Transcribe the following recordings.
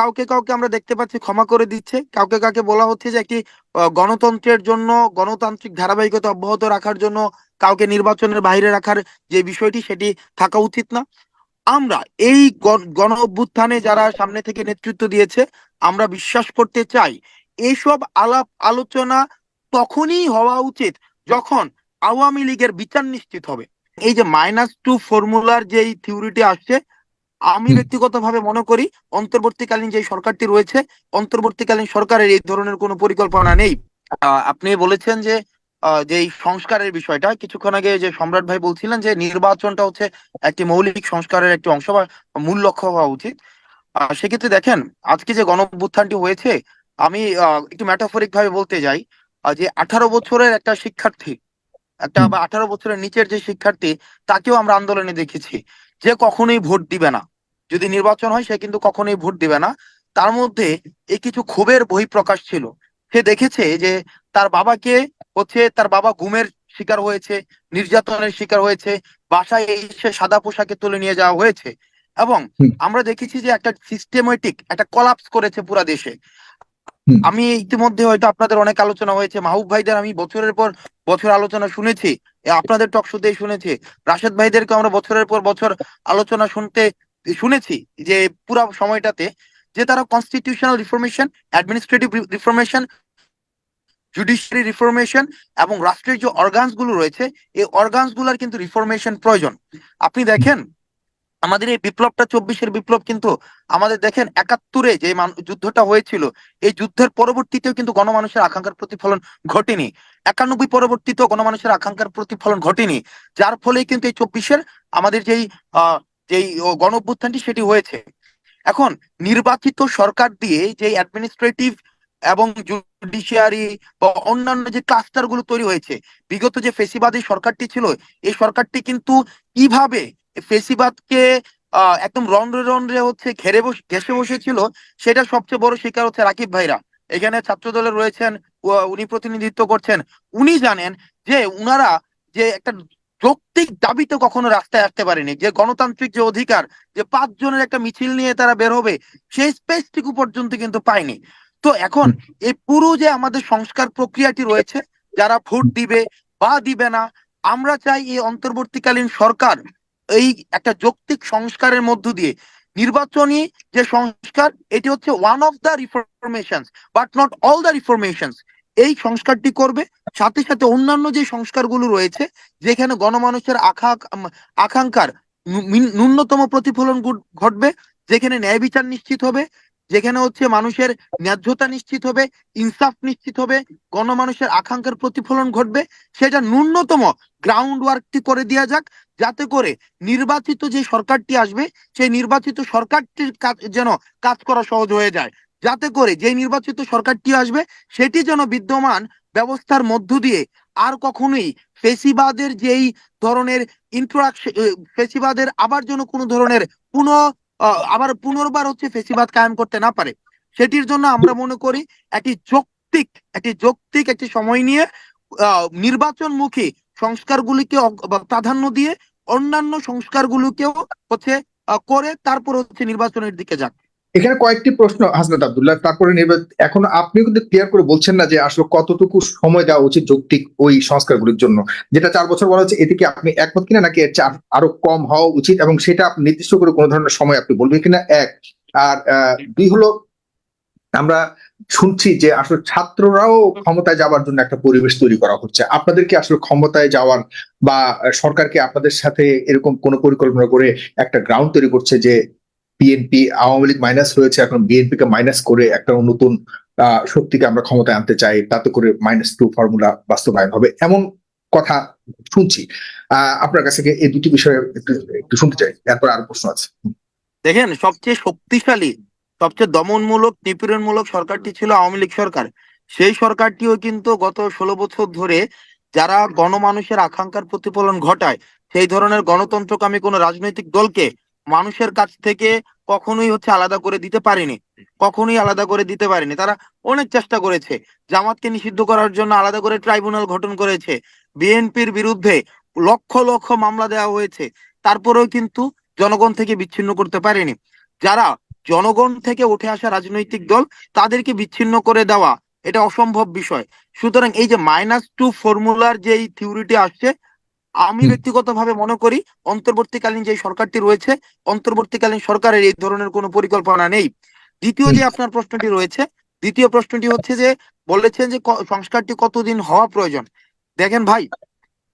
কাউকে কাউকে আমরা দেখতে পাচ্ছি ক্ষমা করে দিচ্ছে। কাউকে কাউকে বলা হচ্ছে যে একটি গণতন্ত্রের জন্য, গণতান্ত্রিক ধারাবাহিকতা অব্যাহত রাখার জন্য কাউকে নির্বাচনের বাইরে রাখার যে বিষয়টি, সেটি থাকা উচিত না। আমরা এই গণ অভ্যুত্থানে যারা সামনে থেকে নেতৃত্ব দিয়েছে, আমরা বিশ্বাস করতে চাই এইসব আলাপ আলোচনা তখনই হওয়া উচিত যখন আওয়ামী লীগের বিচার নিশ্চিত হবে। এই যে মাইনাস টু ফর্মুলার যে থিওরিটি আসছে আমি। ব্যক্তিগতভাবে মনে করি অন্তর্বর্তীকালীন যে সরকারটি রয়েছে অন্তর্বর্তীকালীন সরকারের এই ধরনের কোনো পরিকল্পনা নেই। আহ, আপনি বলেছেন যে আহ, যে সংস্কারের বিষয়টা কিছুক্ষণ আগে যে সম্রাট ভাই বলছিলেন যে নির্বাচনটা হচ্ছে একটি মৌলিক সংস্কারের একটি অংশ বা মূল লক্ষ্য হওয়া উচিত। আহ, সেক্ষেত্রে দেখেন আজকে যে গণ অভ্যুত্থানটি হয়েছে আমি আহ, একটু ম্যাটাফরিক ভাবে বলতে যাই যে আঠারো বছরের একটা শিক্ষার্থী একটা বা আঠারো বছরের নিচের যে শিক্ষার্থী তাকেও আমরা আন্দোলনে দেখেছি। যে কখনোই ভোট দিবে না। যদি নির্বাচন হয় সে কিন্তু কখনোই ভোট দিবে না। তার মধ্যে এই কিছু ক্ষোভের বহিঃপ্রকাশ ছিল। সে দেখেছে যে তার বাবাকে হচ্ছে তার বাবা গুমের শিকার হয়েছে নির্যাতনের শিকার হয়েছে বাসায় এসে সাদা পোশাকে তুলে নিয়ে যাওয়া হয়েছে। এবং আমরা দেখেছি যে একটা সিস্টেমেটিক একটা কলাপস করেছে পুরা দেশে। আমি ইতিমধ্যে হয়তো আপনাদের অনেক আলোচনা হয়েছে। মাহবুব ভাইদের আমি বছরের পর বছর আলোচনা শুনেছি আপনাদের টক শুতেই শুনেছি। রাশেদ ভাইদেরকে আমরা বছরের পর বছর আলোচনা শুনতে শুনেছি যে পুরা সময়টাতে যে তারা constitutional reformation administrative reformation judiciary reformation এবং রাষ্ট্রের যে অর্গানসগুলো রয়েছে, এই অর্গানসগুলার কিন্তু রিফরমেশন প্রয়োজন। আপনি দেখেন, আমাদের এই বিপ্লবটা চব্বিশের বিপ্লব কিন্তু আমাদের দেখেন একাত্তরে যে যুদ্ধটা হয়েছিল, এই যুদ্ধের পরবর্তীতেও কিন্তু গণমানুষের আকাঙ্ক্ষার প্রতিফলন ঘটেনি। একানব্বই পরবর্তীতেও গণমানুষের আকাঙ্ক্ষার প্রতিফলন ঘটেনি। যার ফলে কিন্তু এই চব্বিশের আমাদের যেই যেই গণ সেটি হয়েছে। এখন নির্বাচিত সরকার দিয়ে যে অ্যাডমিনিস্ট্রেটিভ এবং জুডিশিয়ারি বা অন্যান্য যে ক্লাস্টারগুলো তৈরি হয়েছে, বিগত যে ফেসিবাদী সরকারটি ছিল, এই সরকারটি কিন্তু কীভাবে ফেসিবাদকে একদম রন্ধ্রে রন্ধ্রে হচ্ছে ঘেরে বসে ঘেসে বসেছিল, সেটা সবচেয়ে বড় শিকার হচ্ছে রাকিব ভাইরা। এখানে ছাত্র দলে রয়েছেন উনি প্রতিনিধিত্ব করছেন। উনি জানেন যে উনারা যে একটা যৌক্তিক দাবিতে কখনো রাস্তায় আসতে পারেনি। যে গণতান্ত্রিক যে অধিকার যে পাঁচ জনের একটা মিছিল নিয়ে তারা বের হবে সেই স্পেসটুকু পর্যন্ত কিন্তু পায়নি। তো এখন এই পুরো যে আমাদের সংস্কার প্রক্রিয়াটি রয়েছে যারা ভোট দিবে বা দিবে না আমরা চাই এই অন্তর্বর্তীকালীন সরকার এই একটা যৌক্তিক সংস্কারের মধ্য দিয়ে নির্বাচনী যে সংস্কার এটি হচ্ছে one of the reformations but not all the reformations এই সংস্কারটি করবে। সাথে সাথে অন্যান্য যে সংস্কারগুলো রয়েছে, যেখানে গণমানুষের আকাঙ্ক্ষা আকাঙ্ক্ষার ন্যূনতম প্রতিফলন ঘটবে, যেখানে ন্যায় বিচার নিশ্চিত হবে, যেখানে হচ্ছে মানুষের ন্যায্যতা নিশ্চিত হবে, ইনসাফ নিশ্চিত হবে, গণমানুষের আকাঙ্ক্ষার প্রতিফলন ঘটবে। সেটা ন্যূনতম গ্রাউন্ড ওয়ার্কটি করে দেওয়া যাক, যাতে করে নির্বাচিত যে সরকারটি আসবে, সেই নির্বাচিত সরকারটির কাজ যেন কাজ করা সহজ হয়ে যায়। যাতে করে যে নির্বাচিত সরকারটি আসবে, সেটি যেন বিদ্যমান ব্যবস্থার মধ্য দিয়ে আর কখনোই ফেসিবাদের যেই ধরনের ইন্টারাকশন ফেসিবাদের আবার যেন কোনো ধরনের পুনঃ আবার পুনর্বার হচ্ছে ফেসিবাদ কায়েম করতে না পারে, সেটির জন্য আমরা মনে করি একটি যৌক্তিক একটি যৌক্তিক একটি সময় নিয়ে নির্বাচনমুখী সংস্কারগুলিকে প্রাধান্য দিয়ে অন্যান্য সংস্কারগুলোকেও হচ্ছে করে তারপর হচ্ছে নির্বাচনের দিকে যাক। এখানে কয়েকটি প্রশ্ন, হাসনাত আবদুল্লাহ, তারপরে এখন আপনি কিন্তু ক্লিয়ার করে বলছেন না যে আসলে কতটুকু সময় দেওয়া উচিত যৌক্তিক ওই সংস্কারগুলির জন্য। যেটা চার বছর বলা হচ্ছে, এতে কি আপনি একমত কিনা, নাকি আর- কম হওয়া উচিত, এবং সেটা আপনি নির্দিষ্ট করে কোনো ধরনের সময় আপনি বলবেন কিনা? এক, আর দুই হলো, আমরা শুনছি যে আসলে ছাত্ররাও ক্ষমতায় যাওয়ার জন্য একটা পরিবেশ তৈরি করা হচ্ছে। আপনাদের কি আসলে ক্ষমতায় যাওয়ার বা সরকারকে আপনাদের সাথে এরকম কোন পরিকল্পনা করে একটা গ্রাউন্ড তৈরি করছে যে বিএনপি আওয়ামী লীগ মাইনাস হয়েছে এখন বিএনপি কে মাইনাস করে একটা নতুন শক্তিকে আমরা ক্ষমতায় আনতে চাই, তাতে করে মাইনাস টু ফর্মুলা বাস্তবায়ন হবে, এমন কথা শুনছি। আপনার কাছে এই দুটি বিষয়ে একটু একটু শুনতে চাই, এরপর আরও প্রশ্ন আছে। দেখেন, সবচেয়ে শক্তিশালী, সবচেয়ে দমনমূলক, নিপীড়নমূলক সরকারটি ছিল আওয়ামী লীগ সরকার। সেই সরকারটিও কিন্তু গত ষোলো বছর ধরে যারা গণমানুষের আকাঙ্ক্ষার প্রতিফলন ঘটায়, সেই ধরনের গণতন্ত্রকামী কোনো রাজনৈতিক দলকে মানুষের কাছ থেকে কখনোই হচ্ছে আলাদা করে দিতে পারেনি। কখনোই আলাদা করে দিতে পারেনি। তারা অনেক চেষ্টা করেছে। জামাতকে নিষিদ্ধ করার জন্য আলাদা করে ট্রাইব্যুনাল গঠন করেছে। বিএনপির বিরুদ্ধে লক্ষ লক্ষ মামলা দেওয়া হয়েছে। তারপরেও কিন্তু জনগণ থেকে বিচ্ছিন্ন করতে পারেনি। যারা জনগণ থেকে উঠে আসা রাজনৈতিক দল, তাদেরকে বিচ্ছিন্ন করে দেওয়া এটা অসম্ভব বিষয়। সুতরাং এই যে মাইনাস টু ফর্মুলার যে থিওরিটি আসছে আমি। ব্যক্তিগতভাবে মনে করি অন্তর্বর্তীকালীন যে সরকারটি রয়েছে অন্তর্বর্তীকালীন সরকারের এই ধরনের কোনো পরিকল্পনা নেই। দ্বিতীয় যে আপনার প্রশ্নটি রয়েছে দ্বিতীয় প্রশ্নটি হচ্ছে যে বলেছেন যে সংস্কারটি কতদিন হওয়া প্রয়োজন? দেখেন ভাই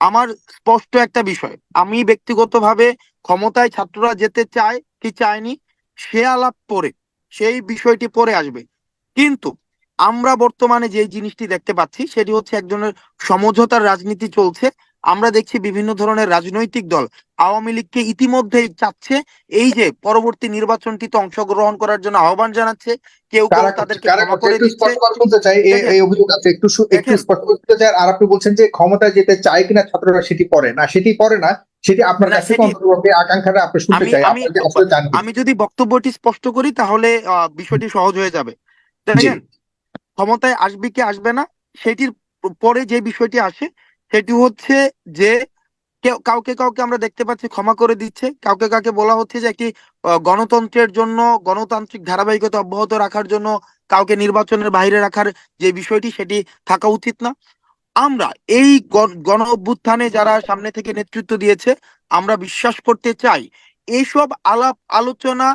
আমার স্পষ্ট একটা বিষয়। আমি ব্যক্তিগতভাবে ক্ষমতায় ছাত্ররা যেতে চায় কি চায়নি সে আলাপ পরে সেই বিষয়টি পরে আসবে। কিন্তু আমরা বর্তমানে যে জিনিসটি দেখতে পাচ্ছি সেটি হচ্ছে এক ধরনের সমঝোতার রাজনীতি চলছে আমরা দেখছি বিভিন্ন ধরনের রাজনৈতিক দল আওয়ামী লীগকে ইতিমধ্যেই চাচ্ছে এই যে পরবর্তী নির্বাচনটিতে অংশগ্রহণ করার জন্য আহ্বান জানাচ্ছে। কেউ কেউ কারা তাদেরকে ক্ষমা করে একটু দিচ্ছে। স্পষ্ট করে শুনতে চাই এই- অভিযোগ আছে একটু একটু স্পষ্ট করে চাই আর আপনি বলছেন যে ক্ষমতায় যেতে চায় কিনা ছাত্ররা সেটি করে না সেটি করে না সেটি আপনার কাছ আকাঙ্ক্ষাটা আপনি শুনতে আমি চাই যদি বক্তব্যটি স্পষ্ট করি তাহলে আহ, বিষয়টি সহজ হয়ে যাবে। ক্ষমতায় আসবে কি আসবে না সেটির পরে যে বিষয়টি আসে সেটি হচ্ছে যে কেউ কাউকে কাউকে আমরা দেখতে পাচ্ছি, ক্ষমা করে দিচ্ছে। কাউকে কাউকে বলা হচ্ছে যে একটি গণতন্ত্রের জন্য, গণতান্ত্রিক ধারাবাহিকতা অব্যাহত রাখার জন্য কাউকে নির্বাচনের বাইরে রাখার যে বিষয়টি, সেটি থাকা উচিত না। আমরা এই গণ অভ্যুত্থানে যারা সামনে থেকে নেতৃত্ব দিয়েছে, আমরা বিশ্বাস করতে চাই এইসব আলাপ আলোচনা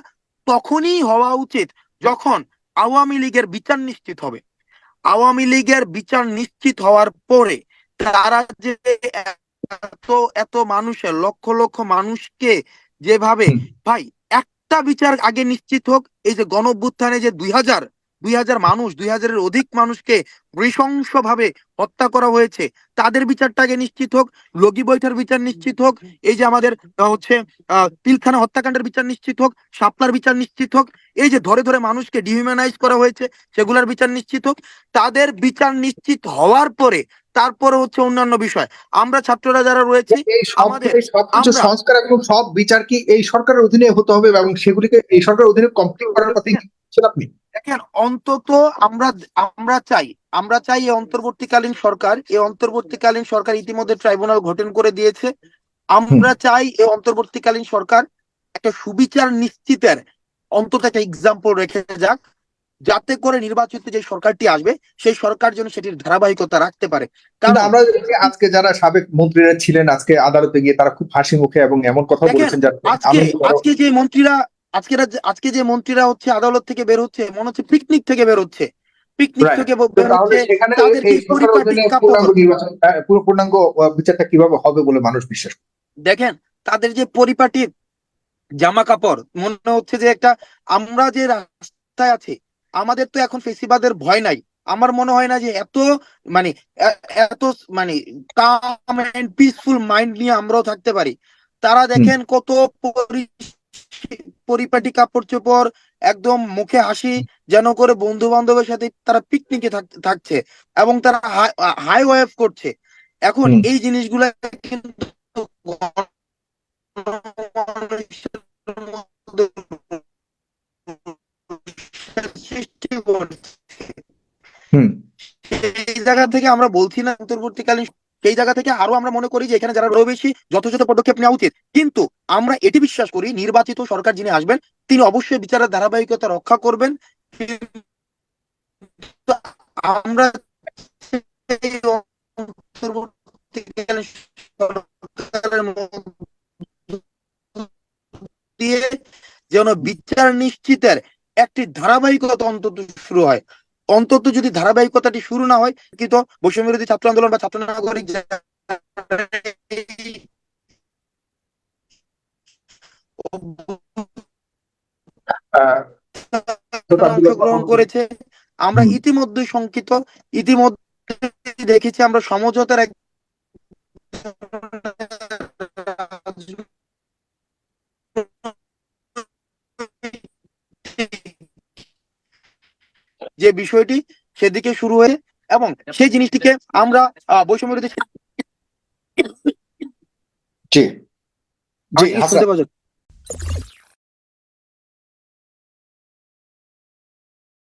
তখনই হওয়া উচিত যখন আওয়ামী লীগের বিচার নিশ্চিত হবে। আওয়ামী লীগের বিচার নিশ্চিত হওয়ার পরে তারা যে এত এত মানুষের লক্ষ লক্ষ মানুষকে যেভাবে ভাই একটা বিচার আগে নিশ্চিত হোক এই যে গণভ্যুত্থানে যে দুই হাজার দুই হাজার মানুষ দুই হাজারের অধিক মানুষকে নৃশংস ভাবে হত্যা করা হয়েছে তাদের বিচারটা আগে নিশ্চিত হোক লগি বৈঠার বিচার নিশ্চিত হোক এই যে আমাদের হচ্ছে আহ পিলখানা হত্যাকাণ্ডের বিচার নিশ্চিত হোক শাপলার বিচার নিশ্চিত হোক এই যে ধরে ধরে মানুষকে ডিহিউম্যানাইজ করা হয়েছে সেগুলোর বিচার নিশ্চিত হোক তাদের বিচার নিশ্চিত হওয়ার পরে তারপরে হচ্ছে অন্যান্য বিষয়। আমরা ছাত্ররা যারা রয়েছি আমাদের সংস্কার এবং সব বিচার কি এই সরকারের অধীনে হতে হবে এবং সেগুলিকে এই সরকারের অধীনে কমপ্লিট করার কথা আপনি? দেখেন অন্তত আমরা আমরা চাই আমরা চাই এই অন্তর্বর্তীকালীন সরকার এই অন্তর্বর্তীকালীন সরকার ইতিমধ্যে ট্রাইব্যুনাল গঠন করে দিয়েছে। আমরা চাই এই অন্তর্বর্তীকালীন সরকার একটা সুবিচার নিশ্চিতের অন্তত একটা এক্সাম্পল রেখে যাক। যাতে করে নির্বাচিত যে সরকারটি আসবে সেই সরকার যেন সেটির ধারাবাহিকতা রাখতে পারে। কারণ আমরা আজকে যারা সাবেক মন্ত্রীরা ছিলেন আজকে আদালতে গিয়ে তারা খুব হাসি মুখে এবং এমন কথা বলেছেন আজকে আজকে যে মন্ত্রীরা আজকে আজকে যে মন্ত্রীরা হচ্ছে আদালত থেকে বের হচ্ছে মনে হচ্ছে পিকনিক থেকে বের হচ্ছে। পিকনিক থেকে? পূর্ণাঙ্গ বিচারটা কীভাবে হবে বলে মানুষ বিশ্বাস দেখেন তাদের যে পরিপাটি জামা কাপড় মনে হচ্ছে যে একটা আমরা যে রাস্তায় আছি আমাদের তো এখন ফেসিবাদের ভয় নাই। আমার মনে হয় না যে এত মানে এত মানে কাম এন্ড পিসফুল মাইন্ড নিয়ে আমরাও থাকতে পারি। তারা দেখেন কত পরি- পরিপাটি কাপড় চোপড় একদম মুখে হাসি যেন করে বন্ধু বান্ধবের সাথে তারা পিকনিকে থাকছে এবং তারা হাই ওয়েভ করছে। এখন এই জিনিসগুলো কিন্তু করছে জায়গা থেকে আমরা বলছি না অন্তর্বর্তীকালীন সেই জায়গা থেকে আরও আমরা মনে করি যে এখানে যারা রয়ে বেশি যথাযথ পদক্ষেপ নেওয়া উচিত। কিন্তু আমরা এটি বিশ্বাস করি, নির্বাচিত সরকার যিনি আসবেন, তিনি অবশ্যই বিচারের ধারাবাহিকতা রক্ষা করবেন। আমরা এই দিয়ে যেন বিচার নিশ্চিতের একটি ধারাবাহিকতা অন্তত শুরু হয়। অন্তত যদি ধারাবাহিকতাটি শুরু না হয় কিন্তু বৈষম্য বিরোধী ছাত্র আন্দোলন বা ছাত্র নাগরিক অংশগ্রহণ করেছে আমরা ইতিমধ্যে শঙ্কিত ইতিমধ্যে দেখেছি আমরা সমঝোতার এক যে বিষয়টি সেদিকে শুরু হয়ে এবং সেই জিনিসটিকে আমরা আহ, বৈষম্য বিরোধী জি জি